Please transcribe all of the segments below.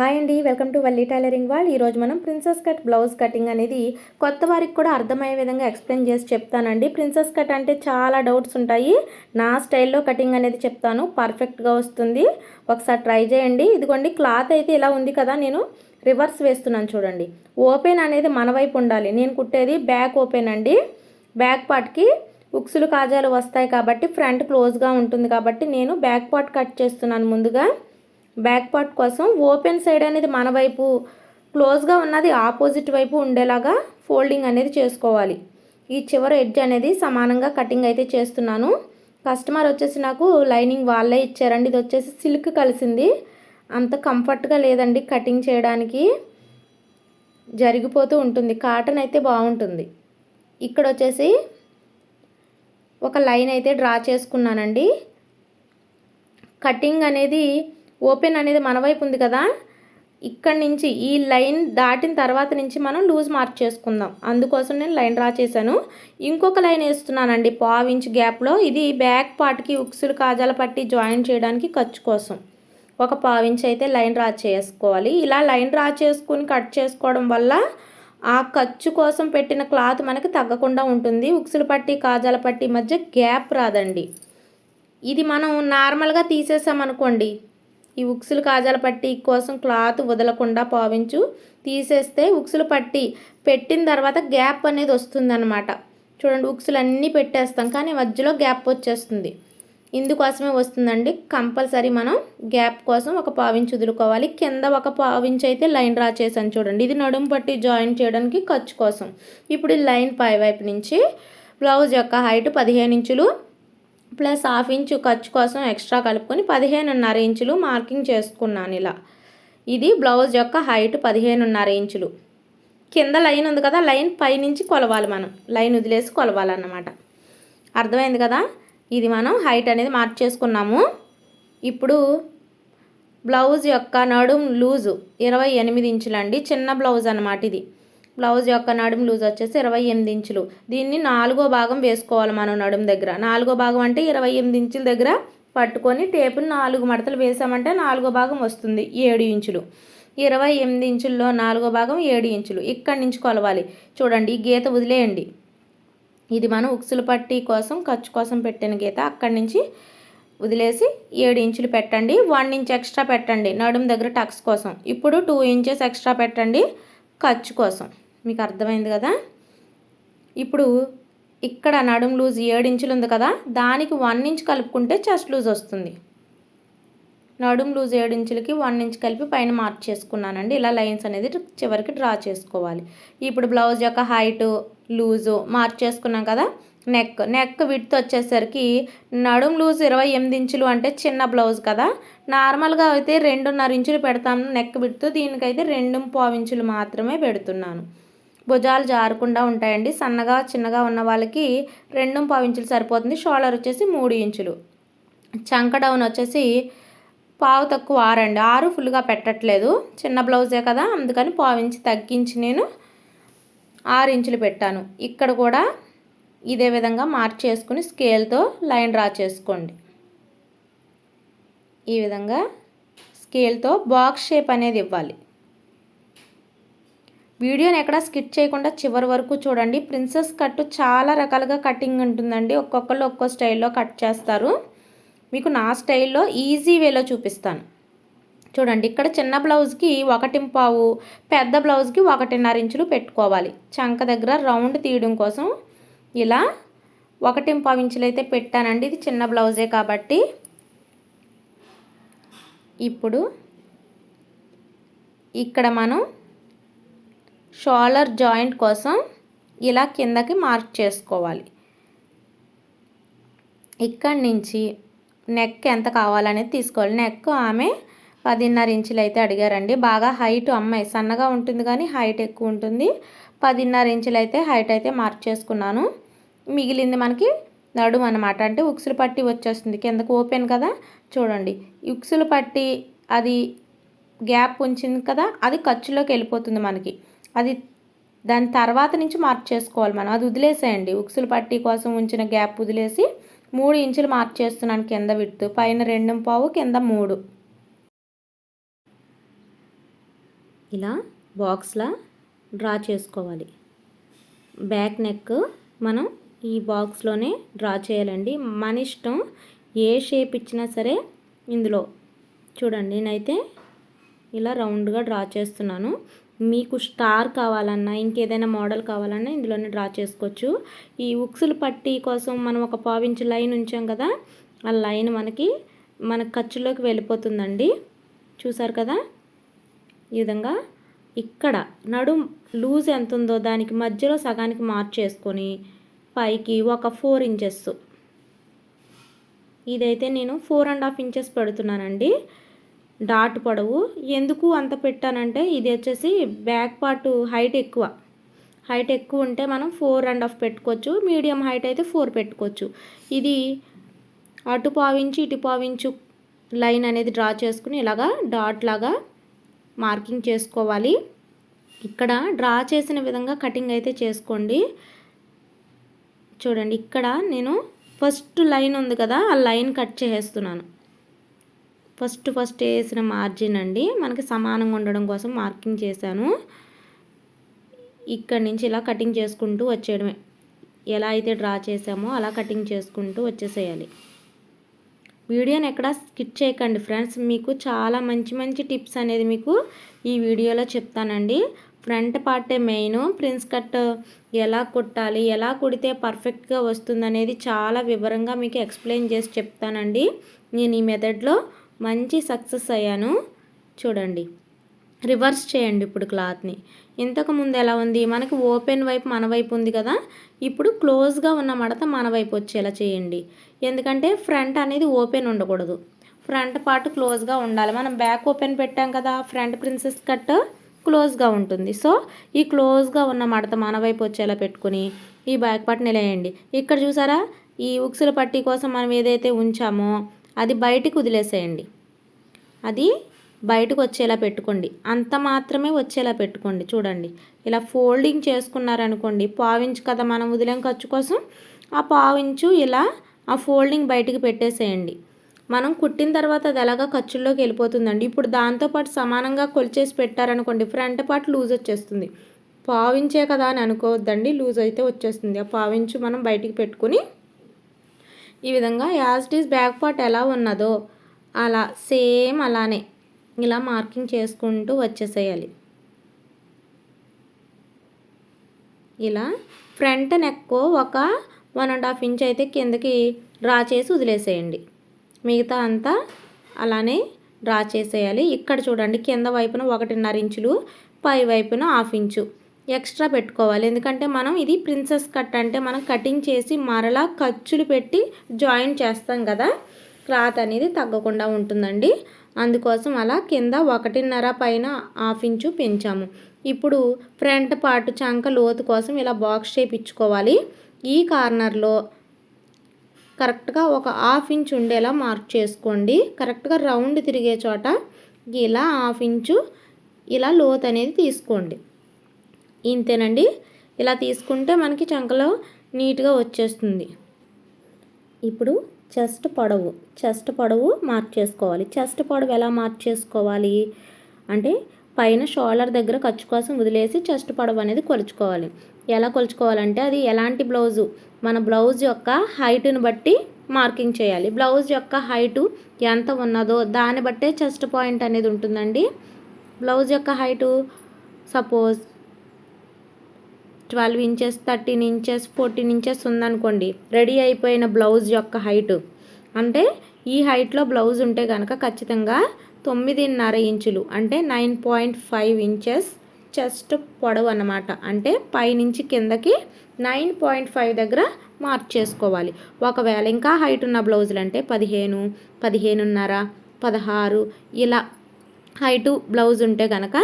Hi అండి welcome to Valli tailoring వాళ్ళు ఈరోజు మనం ప్రిన్సెస్ కట్ బ్లౌజ్ కటింగ్ అనేది కొత్త వారికి కూడా అర్థమయ్యే విధంగా ఎక్స్ప్లెయిన్ చేసి చెప్తానండి. ప్రిన్సెస్ కట్ అంటే చాలా డౌట్స్ ఉంటాయి. నా స్టైల్లో కటింగ్ అనేది చెప్తాను. పర్ఫెక్ట్గా వస్తుంది. ఒకసారి ట్రై చేయండి. ఇదిగోండి క్లాత్ అయితే ఇలా ఉంది కదా నేను రివర్స్ వేస్తున్నాను చూడండి. ఓపెన్ అనేది మన వైపు ఉండాలి. నేను కుట్టేది బ్యాక్ ఓపెన్ అండి. బ్యాక్ పార్ట్కి ఉక్సులు కాజాలు వస్తాయి కాబట్టి ఫ్రంట్ క్లోజ్గా ఉంటుంది కాబట్టి నేను బ్యాక్ పార్ట్ కట్ చేస్తున్నాను ముందుగా. బ్యాక్ పార్ట్ కోసం ఓపెన్ సైడ్ అనేది మన వైపు క్లోజ్గా ఉన్నది ఆపోజిట్ వైపు ఉండేలాగా ఫోల్డింగ్ అనేది చేసుకోవాలి. ఈ చివరి ఎడ్జ్ అనేది సమానంగా కటింగ్ అయితే చేస్తున్నాను. కస్టమర్ వచ్చేసి నాకు లైనింగ్ వాళ్ళే ఇచ్చారండి. ఇది వచ్చేసి సిల్క్ కలిసింది. అంత కంఫర్ట్గా లేదండి కటింగ్ చేయడానికి. జరిగిపోతూ ఉంటుంది. కాటన్ అయితే బాగుంటుంది. ఇక్కడ వచ్చేసి ఒక లైన్ అయితే డ్రా చేసుకున్నానండి. కటింగ్ అనేది ఓపెన్ అనేది మన వైపు ఉంది కదా ఇక్కడ నుంచి ఈ లైన్ దాటిన తర్వాత నుంచి మనం లూజ్ మార్క్ చేసుకుందాం. అందుకోసం నేను లైన్ డ్రా చేశాను. ఇంకొక లైన్ వేస్తున్నానండి పావు ఇంచ్ గ్యాప్లో. ఇది బ్యాక్ పార్ట్కి ఉక్సులు కాజాల పట్టి జాయిన్ చేయడానికి ఖర్చు కోసం. ఒక పావు ఇంచ్ అయితే లైన్ డ్రా చేసుకోవాలి. ఇలా లైన్ డ్రా చేసుకుని కట్ చేసుకోవడం వల్ల ఆ ఖర్చు కోసం పెట్టిన క్లాత్ మనకి తగ్గకుండా ఉంటుంది. ఉక్సులు పట్టి కాజాల పట్టి మధ్య గ్యాప్ రాదండి. ఇది మనం నార్మల్గా తీసేసామనుకోండి ఈ ఉక్సులు కాజాల పట్టి కోసం క్లాత్ వదలకుండా పావించు. తీసేస్తే ఉక్సులు పట్టి పెట్టిన తర్వాత గ్యాప్ అనేది వస్తుందన్నమాట. చూడండి ఉక్సులు అన్నీ పెట్టేస్తాం కానీ మధ్యలో గ్యాప్ వచ్చేస్తుంది. ఇందుకోసమే వస్తుందండి కంపల్సరీ మనం గ్యాప్ కోసం ఒక పావించి వదులుకోవాలి. కింద ఒక పావించి అయితే లైన్ డ్రా చేశాను చూడండి. ఇది నడుము పట్టి జాయిన్ చేయడానికి ఖర్చు కోసం. ఇప్పుడు ఈ లైన్ పై వైపు నుంచి బ్లౌజ్ యొక్క హైట్ పదిహేను ఇంచులు ప్లస్ హాఫ్ ఇంచు ఖర్చు కోసం ఎక్స్ట్రా కలుపుకొని పదిహేనున్నర ఇంచులు మార్కింగ్ చేసుకున్నాను ఇలా. ఇది బ్లౌజ్ యొక్క హైట్ పదిహేనున్నర ఇంచులు. కింద లైన్ ఉంది కదా లైన్ పైనుంచి కొలవాలి మనం. లైన్ వదిలేసి కొలవాలన్నమాట. అర్థమైంది కదా? ఇది మనం హైట్ అనేది మార్చేసుకున్నాము ఇప్పుడు బ్లౌజ్ యొక్క నడుం లూజు ఇరవై ఎనిమిది ఇంచులండి. చిన్న బ్లౌజ్ అనమాట ఇది. బ్లౌజ్ యొక్క నడుము లూజ్ వచ్చేసి ఇరవై ఎనిమిది ఇంచులు. దీన్ని నాలుగో భాగం వేసుకోవాలి మనం నడుము దగ్గర. నాలుగో భాగం అంటే ఇరవై ఎనిమిది ఇంచుల దగ్గర పట్టుకొని టేపుని నాలుగు మడతలు వేసామంటే నాలుగో భాగం వస్తుంది ఏడు ఇంచులు. ఇరవై ఎనిమిది ఇంచుల్లో నాలుగో భాగం ఏడు ఇంచులు. ఇక్కడి నుంచి కొలవాలి. చూడండి ఈ గీత వదిలేయండి. ఇది మనం ఉక్సులు పట్టి కోసం ఖర్చు కోసం పెట్టిన గీత. అక్కడి నుంచి వదిలేసి ఏడు ఇంచులు పెట్టండి. వన్ ఇంచ్ ఎక్స్ట్రా పెట్టండి నడుము దగ్గర టక్స్ కోసం. ఇప్పుడు టూ ఇంచెస్ ఎక్స్ట్రా పెట్టండి ఖర్చు కోసం. మీకు అర్థమైంది కదా? ఇప్పుడు ఇక్కడ నడుము లూజ్ ఏడు ఇంచులు ఉంది కదా దానికి వన్ ఇంచ్ కలుపుకుంటే చెస్ట్ లూజ్ వస్తుంది. నడుము లూజ్ ఏడు ఇంచులకి వన్ ఇంచ్ కలిపి పైన మార్క్ చేసుకున్నానండి. ఇలా లైన్స్ అనేది చివరికి డ్రా చేసుకోవాలి. ఇప్పుడు బ్లౌజ్ యొక్క హైటు లూజు మార్క్ చేసుకున్నాం కదా నెక్. నెక్ విడ్త్ వచ్చేసరికి నడుము లూజ్ ఇరవై ఎనిమిది ఇంచులు అంటే చిన్న బ్లౌజ్ కదా నార్మల్గా అయితే రెండున్నర ఇంచులు పెడతాను నెక్ విడ్త్. దీనికైతే రెండు పావు ఇంచులు మాత్రమే పెడుతున్నాను. భుజాలు జారకుండా ఉంటాయండి. సన్నగా చిన్నగా ఉన్న వాళ్ళకి రెండు పావు ఇంచులు సరిపోతుంది. షోల్డర్ వచ్చేసి మూడు ఇంచులు. చంక డౌన్ వచ్చేసి పావు తక్కువ ఆరండి ఆరు ఫుల్గా పెట్టట్లేదు. చిన్న బ్లౌజే కదా అందుకని పావు ఇంచు తగ్గించి నేను ఆరు ఇంచులు పెట్టాను. ఇక్కడ కూడా ఇదే విధంగా మార్క్ చేసుకుని స్కేల్తో లైన్ డ్రా చేసుకోండి. ఈ విధంగా స్కేల్తో బాక్స్ షేప్ అనేది ఇవ్వాలి. వీడియోని ఎక్కడ స్కిప్ చేయకుండా చివరి వరకు చూడండి. ప్రిన్సెస్ కట్ చాలా రకాలుగా కటింగ్ ఉంటుందండి. ఒక్కొక్కళ్ళు ఒక్కో స్టైల్లో కట్ చేస్తారు. మీకు నా స్టైల్లో ఈజీ వేలో చూపిస్తాను. చూడండి ఇక్కడ చిన్న బ్లౌజ్కి ఒకటి పావు పెద్ద బ్లౌజ్కి ఒకటిన్నర ఇంచులు పెట్టుకోవాలి. చంక దగ్గర రౌండ్ తీయడం కోసం ఇలా ఒకటి పావు ఇంచులు అయితే పెట్టానండి. ఇది చిన్న బ్లౌజే కాబట్టి. ఇప్పుడు ఇక్కడ మనం షోల్డర్ జాయింట్ కోసం ఇలా కిందకి మార్క్ చేసుకోవాలి. ఇక్కడి నుంచి నెక్ ఎంత కావాలనేది తీసుకోవాలి. నెక్ ఆమె పదిన్నర ఇంచులు అయితే అడిగారండి. బాగా హైట్ అమ్మాయి సన్నగా ఉంటుంది కానీ హైట్ ఎక్కువ ఉంటుంది. పదిన్నర ఇంచులు అయితే హైట్ అయితే మార్క్ చేసుకున్నాను. మిగిలింది మనకి నడుము అనమాట అంటే ఉక్సులు పట్టి వచ్చేస్తుంది. కిందకు ఓపెన్ కదా? చూడండి. ఉక్సులు పట్టి అది గ్యాప్ ఉంచింది కదా? అది ఖర్చులోకి వెళ్ళిపోతుంది మనకి. అది దాని తర్వాత నుంచి మార్క్ చేసుకోవాలి మనం. అది వదిలేసేయండి. ఉక్సులు పట్టి కోసం ఉంచిన గ్యాప్ వదిలేసి మూడు ఇంచులు మార్క్ చేస్తున్నాను కింద విడుతు. పైన రెండు పావు కింద మూడు. ఇలా బాక్స్లా డ్రా చేసుకోవాలి. బ్యాక్ నెక్ మనం ఈ బాక్స్లోనే డ్రా చేయాలండి. మన ఇష్టం ఏ షేప్ ఇచ్చినా సరే ఇందులో. చూడండి నేనైతే ఇలా రౌండ్గా డ్రా చేస్తున్నాను. మీకు స్టార్ కావాలన్నా ఇంకేదైనా మోడల్ కావాలన్నా ఇందులోనే డ్రా చేసుకోవచ్చు. ఈ ఉక్సులు పట్టి కోసం మనం ఒక పావించి లైన్ ఉంచాం కదా ఆ లైన్ మనకి మన ఖర్చులోకి వెళ్ళిపోతుందండి. చూసారు కదా? ఈ విధంగా ఇక్కడ నడుం లూజ్ ఎంత ఉందో దానికి మధ్యలో సగానికి మార్చేసుకొని పైకి ఒక ఫోర్ ఇంచెస్. ఇదైతే నేను ఫోర్ అండ్ హాఫ్ ఇంచెస్ పెడుతున్నానండి. డాట్ పొడవు. ఎందుకు అంత పెట్టానంటే ఇది వచ్చేసి బ్యాక్ పార్ట్ హైట్ ఎక్కువ. హైట్ ఎక్కువ ఉంటే మనం ఫోర్ అండ్ హాఫ్ పెట్టుకోవచ్చు. మీడియం హైట్ అయితే ఫోర్ పెట్టుకోవచ్చు. ఇది అటు పావించి ఇటు పావించు లైన్ అనేది డ్రా చేసుకుని ఇలాగా డాట్ లాగా మార్కింగ్ చేసుకోవాలి. ఇక్కడ డ్రా చేసిన విధంగా కటింగ్ అయితే చేసుకోండి. చూడండి ఇక్కడ నేను ఫస్ట్ లైన్ ఉంది కదా ఆ లైన్ కట్ చేసేస్తున్నాను. ఫస్ట్ ఫస్ట్ వేసిన మార్జిన్ అండి. మనకి సమానంగా ఉండడం కోసం మార్కింగ్ చేశాను. ఇక్కడ నుంచి ఇలా కటింగ్ చేసుకుంటూ వచ్చేయడమే. ఎలా అయితే డ్రా చేసామో అలా కటింగ్ చేసుకుంటూ వచ్చేసేయాలి. వీడియోని ఎక్కడ స్కిప్ చేయకండి ఫ్రెండ్స్. మీకు చాలా మంచి మంచి టిప్స్ అనేది మీకు ఈ వీడియోలో చెప్తానండి. ఫ్రంట్ పార్టే మెయిన్. ప్రిన్స్ కట్ ఎలా కుట్టాలి ఎలా కుడితే పర్ఫెక్ట్గా వస్తుందనేది చాలా వివరంగా మీకు ఎక్స్ప్లెయిన్ చేసి చెప్తానండి. నేను ఈ మెథడ్లో మంచి సక్సెస్ అయ్యాను. చూడండి. రివర్స్ చేయండి ఇప్పుడు క్లాత్ని. ఇంతకు ముందు ఎలా ఉంది? మనకి ఓపెన్ వైపు మన వైపు ఉంది కదా? ఇప్పుడు క్లోజ్గా ఉన్న మడత మన వైపు వచ్చేలా చేయండి. ఎందుకంటే ఫ్రంట్ అనేది ఓపెన్ ఉండకూడదు. ఫ్రంట్ పార్ట్ క్లోజ్గా ఉండాలి. మనం బ్యాక్ ఓపెన్ పెట్టాం కదా ఫ్రంట్ ప్రిన్సెస్ కట్ క్లోజ్గా ఉంటుంది. సో ఈ క్లోజ్గా ఉన్న మడత మన వైపు వచ్చేలా పెట్టుకుని ఈ బ్యాక్ పార్ట్ నిలయండి. ఇక్కడ చూసారా? ఈ ఉక్సుల పట్టీ కోసం మనం ఏదైతే ఉంచామో అది బయటికి వదిలేసేయండి. అది బయటకు వచ్చేలా పెట్టుకోండి. అంత మాత్రమే వచ్చేలా పెట్టుకోండి. చూడండి. ఇలా ఫోల్డింగ్ చేసుకున్నారనుకోండి పావించు కదా మనం వదిలేం ఖర్చు కోసం ఆ పావించు ఇలా ఆ ఫోల్డింగ్ బయటికి పెట్టేసేయండి. మనం కుట్టిన తర్వాత అది ఎలాగా ఖర్చుల్లోకి వెళ్ళిపోతుందండి. ఇప్పుడు దాంతోపాటు సమానంగా కొలిచేసి పెట్టారనుకోండి ఫ్రంట్ పార్ట్ లూజ్ వచ్చేస్తుంది. పావించే కదా అని అనుకోవద్దండి లూజ్ అయితే వచ్చేస్తుంది. ఆ పావించు మనం బయటికి పెట్టుకుని ఈ విధంగా as it is back part ఎలా ఉన్నదో అలా సేమ్ అలానే ఇలా మార్కింగ్ చేసుకుంటూ వచ్చేసేయాలి. ఇలా ఫ్రంట్ నెక్ ఒక వన్ అండ్ హాఫ్ ఇంచ్ అయితే కిందకి డ్రా చేసి వదిలేసేయండి. మిగతా అంతా అలానే డ్రా చేసేయాలి. ఇక్కడ చూడండి కింద వైపున ఒకటిన్నర ఇంచులు పై వైపున హాఫ్ ఇంచు. ఎక్స్ట్రా పెట్టుకోవాలి. ఎందుకంటే మనం ఇది ప్రిన్సెస్ కట్ అంటే మనం కటింగ్ చేసి మరలా ఖర్చులు పెట్టి జాయిన్ చేస్తాం కదా. క్లాత్ అనేది తగ్గకుండా ఉంటుందండి. అందుకోసం అలా కింద ఒకటిన్నర పైన హాఫ్ ఇంచు పెంచాము. ఇప్పుడు ఫ్రంట్ పార్ట్ చంక లోతు కోసం ఇలా బాక్స్ షేప్ ఇచ్చుకోవాలి. ఈ కార్నర్లో కరెక్ట్గా ఒక హాఫ్ ఇంచ్ ఉండేలా మార్క్ చేసుకోండి. కరెక్ట్గా రౌండ్ తిరిగే చోట ఇలా హాఫ్ ఇంచు ఇలా లోత్ అనేది తీసుకోండి. ఇంతేనండి. ఇలా తీసుకుంటే మనకి చంకలో నీట్గా వచ్చేస్తుంది. ఇప్పుడు చెస్ట్ పొడవు చెస్ట్ పొడవు మార్క్ చేసుకోవాలి. చెస్ట్ పొడవు ఎలా మార్క్ చేసుకోవాలి? అంటే పైన షోల్డర్ దగ్గర ఖర్చు కోసం వదిలేసి చెస్ట్ పొడవు అనేది కొలుచుకోవాలి. ఎలా కొలుచుకోవాలంటే అది ఎలాంటి బ్లౌజు? మన బ్లౌజ్ యొక్క హైట్ని బట్టి మార్కింగ్ చేయాలి. బ్లౌజ్ యొక్క హైటు ఎంత ఉన్నదో దాన్ని బట్టే చెస్ట్ పాయింట్ అనేది ఉంటుందండి. బ్లౌజ్ యొక్క height suppose twelve inches thirteen inches fourteen inches ఉందనుకోండి రెడీ అయిపోయిన బ్లౌజ్ యొక్క హైట్. అంటే ఈ హైట్లో బ్లౌజ్ ఉంటే కనుక ఖచ్చితంగా తొమ్మిదిన్నర ఇంచులు అంటే nine point five inches chest పొడవు అన్నమాట. అంటే పైనుంచి కిందకి నైన్ పాయింట్ ఫైవ్ దగ్గర మార్క్ చేసుకోవాలి. ఒకవేళ ఇంకా హైట్ ఉన్న బ్లౌజులు అంటే పదిహేను పదిహేనున్నర పదహారు ఇలా హైటు బ్లౌజ్ ఉంటే కనుక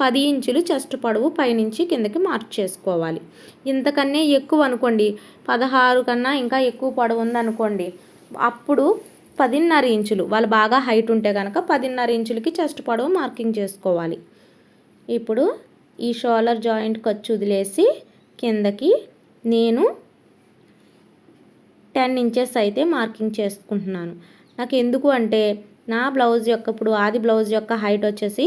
పది ఇంచులు చెస్ట్ పొడవు పైనుంచి కిందకి మార్క్ చేసుకోవాలి. ఇంతకన్నా ఎక్కువ అనుకోండి పదహారు కన్నా ఇంకా ఎక్కువ పొడవు ఉందనుకోండి అప్పుడు పదిన్నర ఇంచులు వాళ్ళు బాగా హైట్ ఉంటే కనుక పదిన్నర ఇంచులకి చెస్ట్ పొడవు మార్కింగ్ చేసుకోవాలి. ఇప్పుడు ఈ షోలర్ జాయింట్ ఖర్చు వదిలేసి కిందకి నేను టెన్ ఇంచెస్ అయితే మార్కింగ్ చేసుకుంటున్నాను. నాకు ఎందుకు అంటే నా బ్లౌజ్ యొక్క ఇప్పుడు ఆది బ్లౌజ్ యొక్క హైట్ వచ్చేసి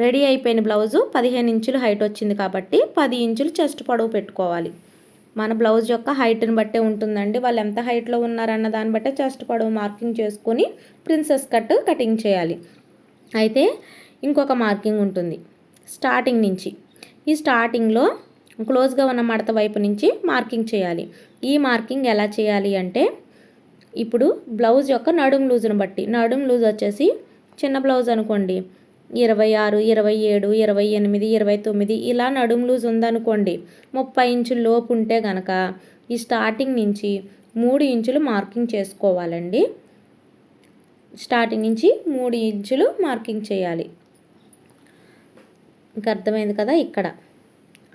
రెడీ అయిపోయిన బ్లౌజు పదిహేను ఇంచులు హైట్ వచ్చింది కాబట్టి పది ఇంచులు చెస్ట్ పొడవు పెట్టుకోవాలి. మన బ్లౌజ్ యొక్క హైట్ని బట్టే ఉంటుందండి. వాళ్ళు ఎంత హైట్లో ఉన్నారన్న దాన్ని బట్టే చెస్ట్ పొడవు మార్కింగ్ చేసుకొని ప్రిన్సెస్ కట్ కటింగ్ చేయాలి. అయితే ఇంకొక మార్కింగ్ ఉంటుంది. స్టార్టింగ్ నుంచి. ఈ స్టార్టింగ్లో క్లోజ్గా ఉన్న మడత వైపు నుంచి మార్కింగ్ చేయాలి. ఈ మార్కింగ్ ఎలా చేయాలి అంటే ఇప్పుడు బ్లౌజ్ యొక్క నడుం లూజ్ను బట్టి. నడుం లూజ్ వచ్చేసి చిన్న బ్లౌజ్ అనుకోండి. ఇరవై ఆరు ఇరవై ఏడు ఇరవై ఎనిమిది ఇరవై తొమ్మిది ఇలా నడుం లూజ్ ఉందనుకోండి ముప్పై ఇంచుల లోపు ఉంటే గనక ఈ స్టార్టింగ్ నుంచి మూడు ఇంచులు మార్కింగ్ చేసుకోవాలండి. స్టార్టింగ్ నుంచి మూడు ఇంచులు మార్కింగ్ చేయాలి. ఇంకా అర్థమైంది కదా ఇక్కడ.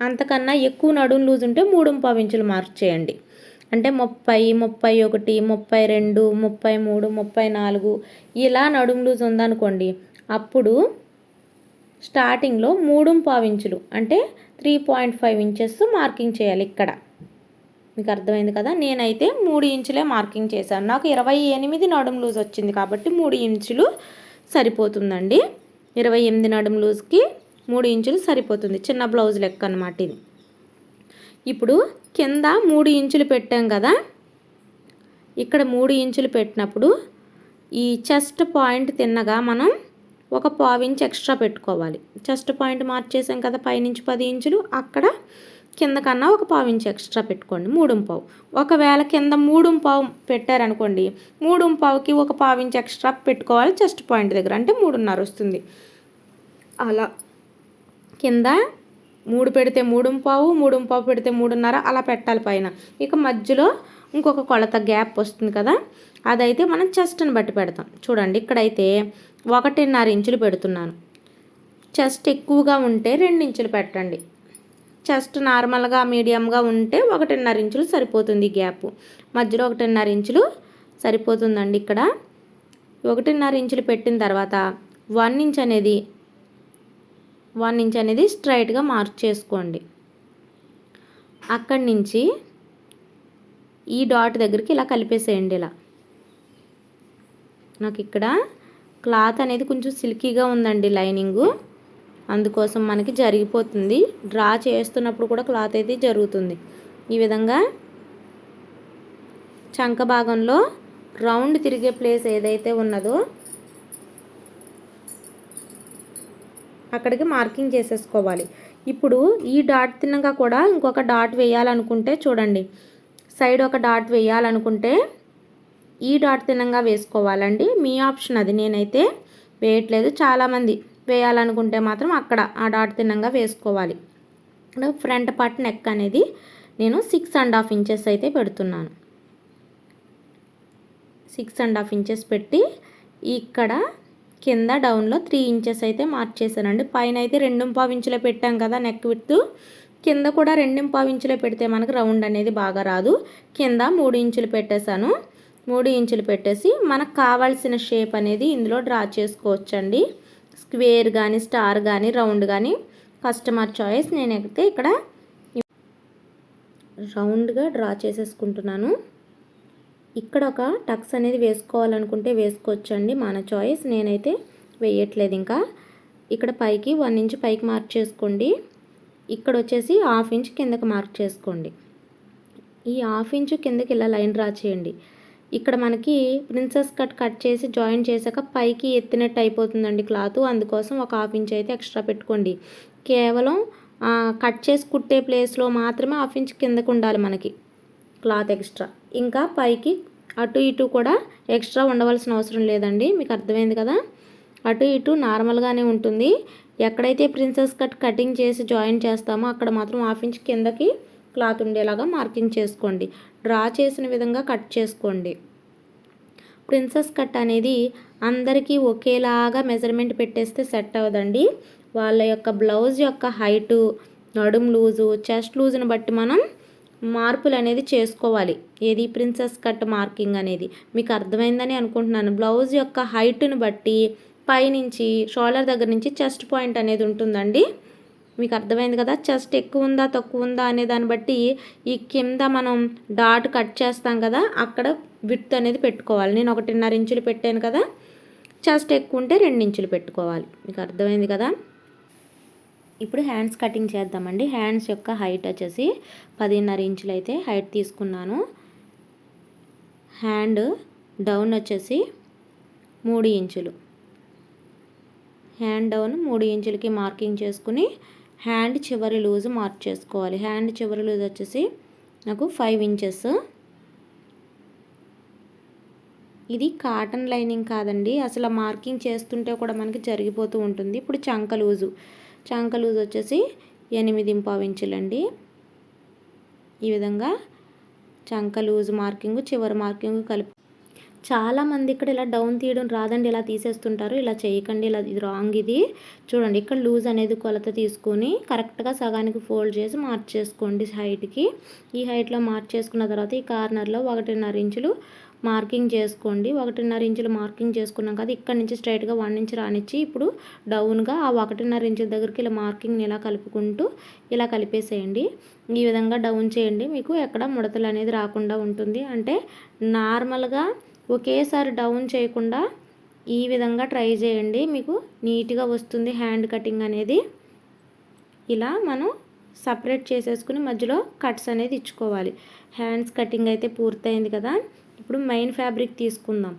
అంతకన్నా ఎక్కువ నడుం లూజ్ ఉంటే మూడు పావు ఇంచులు మార్క్ చేయండి. అంటే ముప్పై ముప్పై ఒకటి ముప్పై రెండు ముప్పై మూడు ముప్పై నాలుగు ఇలా నడుం లూజ్ ఉందనుకోండి అప్పుడు స్టార్టింగ్లో మూడు ఇంచులు అంటే three point five inches marking చేయాలి ఇక్కడ. మీకు అర్థమైంది కదా? నేనైతే మూడు ఇంచులే మార్కింగ్ చేశాను. నాకు ఇరవై ఎనిమిది నడుము లూజ్ వచ్చింది కాబట్టి మూడు ఇంచులు సరిపోతుందండి. ఇరవై ఎనిమిది నడుము లూజ్కి మూడు ఇంచులు సరిపోతుంది. చిన్న బ్లౌజ్ లెక్క అనమాట ఇది. ఇప్పుడు కింద మూడు ఇంచులు పెట్టాం కదా? ఇక్కడ మూడు ఇంచులు పెట్టినప్పుడు ఈ చెస్ట్ పాయింట్ తిన్నగా మనం ఒక పావు ఇంచ్ ఎక్స్ట్రా పెట్టుకోవాలి. చెస్ట్ పాయింట్ మార్చేసాం కదా పైనుంచి పది ఇంచులు. అక్కడ కింద కన్నా ఒక పావు ఇంచు ఎక్స్ట్రా పెట్టుకోండి. మూడు పావు. ఒకవేళ కింద మూడు పావు పెట్టారనుకోండి మూడు పావుకి ఒక పావు ఇంచు ఎక్స్ట్రా పెట్టుకోవాలి చెస్ట్ పాయింట్ దగ్గర. అంటే మూడున్నర వస్తుంది. అలా కింద మూడు పెడితే మూడు పావు మూడు పావు పెడితే మూడున్నర అలా పెట్టాలి పైన. ఇక మధ్యలో ఇంకొక కొలత గ్యాప్ వస్తుంది కదా అదైతే మనం చెస్ట్ని బట్టి పెడతాం. చూడండి ఇక్కడైతే ఒకటిన్నర ఇంచులు పెడుతున్నాను. చెస్ట్ ఎక్కువగా ఉంటే రెండు ఇంచులు పెట్టండి చెస్ట్ నార్మల్గా మీడియంగా ఉంటే ఒకటిన్నర ఇంచులు సరిపోతుంది గ్యాప్. మధ్యలో ఒకటిన్నర ఇంచులు సరిపోతుందండి ఇక్కడ. ఒకటిన్నర ఇంచులు పెట్టిన తర్వాత వన్ ఇంచ్ అనేది వన్ ఇంచ్ అనేది స్ట్రైట్గా మార్క్ చేసుకోండి. అక్కడి నుంచి ఈ డాట్ దగ్గరికి ఇలా కలిపేసేయండి ఇలా. నాకు ఇక్కడ క్లాత్ అనేది కొంచెం సిల్కీగా ఉందండి లైనింగు అందుకోసం మనకి జరిగిపోతుంది. డ్రా చేస్తున్నప్పుడు కూడా క్లాత్ అయితే జరుగుతుంది. ఈ విధంగా చంక భాగంలో రౌండ్ తిరిగే ప్లేస్ ఏదైతే ఉన్నదో అక్కడికి మార్కింగ్ చేసేసుకోవాలి. ఇప్పుడు ఈ డాట్ తిన్నగా కూడా ఇంకొక డాట్ వేయాలనుకుంటే చూడండి. సైడ్ ఒక డాట్ వేయాలనుకుంటే ఈ డాట్ తినంగా వేసుకోవాలండి. మీ ఆప్షన్ అది. నేనైతే వేయట్లేదు. చాలామంది వేయాలనుకుంటే మాత్రం అక్కడ ఆ డాట్ తినంగా వేసుకోవాలి. ఫ్రంట్ పార్ట్ నెక్ అనేది నేను సిక్స్ అండ్ హాఫ్ ఇంచెస్ అయితే పెడుతున్నాను. సిక్స్ అండ్ హాఫ్ ఇంచెస్ పెట్టి ఇక్కడ కింద డౌన్లో త్రీ ఇంచెస్ అయితే మార్క్ చేశానండి. పైన అయితే రెండు పావు ఇంచులో పెట్టాం కదా నెక్ విత్ కింద కూడా రెండు పావు ఇంచులో పెడితే మనకు రౌండ్ అనేది బాగా రాదు. కింద మూడు ఇంచులు పెట్టేశాను. మూడు ఇంచులు పెట్టేసి మనకు కావాల్సిన షేప్ అనేది ఇందులో డ్రా చేసుకోవచ్చండి. స్క్వేర్ కానీ స్టార్ కానీ రౌండ్ కానీ కస్టమర్ చాయిస్ నేనైతే ఇక్కడ రౌండ్గా డ్రా చేసేసుకుంటున్నాను. ఇక్కడ ఒక టక్స్ అనేది వేసుకోవాలనుకుంటే వేసుకోవచ్చండి. మన చాయిస్ నేనైతే వేయట్లేదు ఇంకా. ఇక్కడ పైకి వన్ ఇంచ్ పైకి మార్క్ చేసుకోండి. ఇక్కడ వచ్చేసి హాఫ్ ఇంచ్ కిందకి మార్క్ చేసుకోండి. ఈ హాఫ్ ఇంచు కిందకి ఇలా లైన్ డ్రా చేయండి. ఇక్కడ మనకి ప్రిన్సెస్ కట్ కట్ చేసి జాయిన్ చేశాక పైకి ఎత్తినట్టు అయిపోతుందండి క్లాత్. అందుకోసం ఒక హాఫ్ ఇంచ్ అయితే ఎక్స్ట్రా పెట్టుకోండి. కేవలం కట్ చేసి కుట్టే ప్లేస్లో మాత్రమే హాఫ్ ఇంచ్ కిందకు ఉండాలి మనకి క్లాత్ ఎక్స్ట్రా. ఇంకా పైకి అటు ఇటు కూడా ఎక్స్ట్రా ఉండవలసిన అవసరం లేదండి. మీకు అర్థమైంది కదా? అటు ఇటు నార్మల్గానే ఉంటుంది. ఎక్కడైతే ప్రిన్సెస్ కట్ కటింగ్ చేసి జాయిన్ చేస్తామో అక్కడ మాత్రం హాఫ్ ఇంచ్ కిందకి క్లాత్ ఉండేలాగా మార్కింగ్ చేసుకోండి. డ్రా చేసిన విధంగా కట్ చేసుకోండి. ప్రిన్సెస్ కట్ అనేది అందరికీ ఒకేలాగా మెజర్మెంట్ పెట్టేస్తే సెట్ అవ్వదండి. వాళ్ళ యొక్క బ్లౌజ్ యొక్క హైటు నడుం లూజు చెస్ట్ లూజ్ని బట్టి మనం మార్పులు అనేది చేసుకోవాలి. ఏది ప్రిన్సెస్ కట్ మార్కింగ్ అనేది? మీకు అర్థమైందని అనుకుంటున్నాను. బ్లౌజ్ యొక్క హైట్ను బట్టి పైనుంచి షోల్డర్ దగ్గర నుంచి చెస్ట్ పాయింట్ అనేది ఉంటుందండి. మీకు అర్థమైంది కదా? చెస్ట్ ఎక్కువ ఉందా తక్కువ ఉందా అనే దాన్ని బట్టి ఈ కింద మనం డాట్ కట్ చేస్తాం కదా అక్కడ విత్ అనేది పెట్టుకోవాలి. నేను ఒకటిన్నర ఇంచులు పెట్టాను కదా చెస్ట్ ఎక్కువ ఉంటే రెండు ఇంచులు పెట్టుకోవాలి. మీకు అర్థమైంది కదా? ఇప్పుడు హ్యాండ్స్ కటింగ్ చేద్దామండి. హ్యాండ్స్ యొక్క హైట్ వచ్చేసి పదిన్నర ఇంచులు అయితే హైట్ తీసుకున్నాను. హ్యాండ్ డౌన్ వచ్చేసి మూడు ఇంచులు. హ్యాండ్ డౌన్ మూడు ఇంచులకి మార్కింగ్ చేసుకుని హ్యాండ్ చివరి లూజ్ మార్క్ చేసుకోవాలి. హ్యాండ్ చివరి లూజ్ వచ్చేసి నాకు ఫైవ్ ఇంచెస్. ఇది కాటన్ లైనింగ్ కాదండి. అసలు మార్కింగ్ చేస్తుంటే కూడా మనకి జరిగిపోతూ ఉంటుంది. ఇప్పుడు చంక లూజు. చంక లూజ్ వచ్చేసి ఎనిమిది ఇంపావు ఇంచులండి. ఈ విధంగా చంక లూజ్ మార్కింగ్ చివరి మార్కింగ్ కలిపి చాలామంది ఇక్కడ ఇలా డౌన్ తీయడం రాదండి ఇలా తీసేస్తుంటారు ఇలా చేయకండి ఇలా ఇది రాంగ్ ఇది. చూడండి ఇక్కడ లూజ్ అనేది కొలత తీసుకొని కరెక్ట్గా సగానికి ఫోల్డ్ చేసి మార్క్ చేసుకోండి హైట్కి. ఈ హైట్లో మార్క్ చేసుకున్న తర్వాత ఈ కార్నర్లో ఒకటిన్నర ఇంచులు మార్కింగ్ చేసుకోండి. ఒకటిన్నర ఇంచులు మార్కింగ్ చేసుకున్నాం కదా ఇక్కడ నుంచి స్ట్రైట్గా వన్ ఇంచ్ రానిచ్చి ఇప్పుడు డౌన్గా ఆ ఒకటిన్నర ఇంచుల దగ్గరికి ఇలా మార్కింగ్ని ఇలా కలుపుకుంటూ ఇలా కలిపేసేయండి. ఈ విధంగా డౌన్ చేయండి మీకు ఎక్కడ ముడతలు అనేది రాకుండా ఉంటుంది. అంటే నార్మల్గా ఒకేసారి డౌన్ చేయకుండా ఈ విధంగా ట్రై చేయండి. మీకు నీట్గా వస్తుంది హ్యాండ్ కటింగ్ అనేది. ఇలా మనం సపరేట్ చేసేసుకుని మధ్యలో కట్స్ అనేది ఇచ్చుకోవాలి. హ్యాండ్స్ కటింగ్ అయితే పూర్తయింది కదా. ఇప్పుడు మెయిన్ ఫ్యాబ్రిక్ తీసుకుందాం.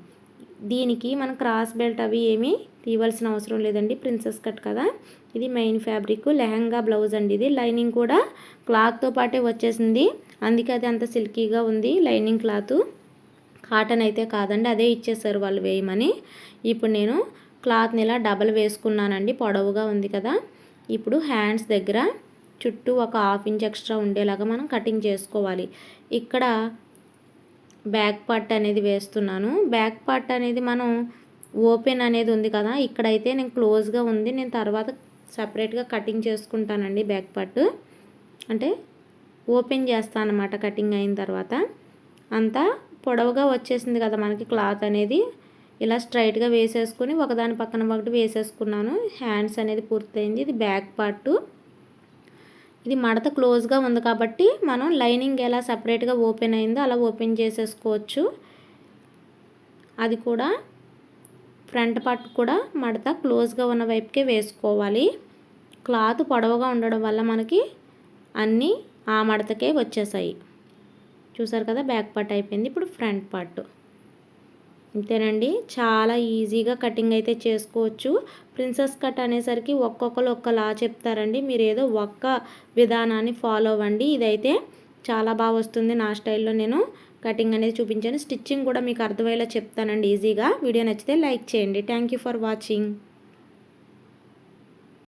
దీనికి మనం క్రాస్ బెల్ట్ అవి ఏమీ తీయవలసిన అవసరం లేదండి. ప్రిన్సెస్ కట్ కదా. ఇది మెయిన్ ఫ్యాబ్రిక్. లెహంగా బ్లౌజ్ అండి ఇది. లైనింగ్ కూడా క్లాత్తో పాటే వచ్చేసింది. అందుకే అది అంత సిల్కీగా ఉంది లైనింగ్ క్లాత్. కాటన్ అయితే కాదండి అదే ఇచ్చేసారు వాళ్ళు వేయమని. ఇప్పుడు నేను క్లాత్ని ఇలా డబల్ వేసుకున్నానండి పొడవుగా ఉంది కదా. ఇప్పుడు హ్యాండ్స్ దగ్గర చుట్టూ ఒక హాఫ్ ఇంచ్ ఎక్స్ట్రా ఉండేలాగా మనం కటింగ్ చేసుకోవాలి. ఇక్కడ బ్యాక్ పార్ట్ అనేది వేస్తున్నాను. బ్యాక్ పార్ట్ అనేది మనం ఓపెన్ అనేది ఉంది కదా ఇక్కడైతే నేను క్లోజ్గా ఉంది. నేను తర్వాత సపరేట్గా కటింగ్ చేసుకుంటానండి బ్యాక్ పార్ట్. అంటే ఓపెన్ చేస్తాను అన్నమాట కటింగ్ అయిన తర్వాత. అంతా పొడవుగా వచ్చేసింది కదా మనకి క్లాత్ అనేది. ఇలా స్ట్రైట్గా వేసేసుకొని ఒకదాని పక్కన ఒకటి వేసేసుకున్నాను. హ్యాండ్స్ అనేది పూర్తయింది. ఇది బ్యాక్ పార్టు ఇది మడత క్లోజ్గా ఉంది కాబట్టి మనం లైనింగ్ ఎలా సపరేట్గా ఓపెన్ అయిందో అలా ఓపెన్ చేసేసుకోవచ్చు. అది కూడా ఫ్రంట్ పార్ట్ కూడా మడత క్లోజ్గా ఉన్న వైపుకే వేసుకోవాలి. క్లాత్ పొడవుగా ఉండడం వల్ల మనకి అన్నీ ఆ మడతకే వచ్చేసాయి. చూసారు కదా బ్యాక్ పార్ట్ అయిపోయింది. ఇప్పుడు ఫ్రంట్ పార్ట్. అంతేనండి చాలా ఈజీగా కటింగ్ అయితే చేసుకోవచ్చు. ప్రిన్సెస్ కట్ అనేసరికి ఒక్కొక్కరు ఒక్కలా చెప్తారండి. మీరు ఏదో ఒక్క విధానాన్ని ఫాలో అవ్వండి. ఇదైతే చాలా బాగా వస్తుంది నా స్టైల్లో నేను కటింగ్ అనేది చూపించాను. స్టిచ్చింగ్ కూడా మీకు అర్థమయ్యేలా చెప్తానండి ఈజీగా. వీడియో నచ్చితే లైక్ చేయండి. Thank for watching.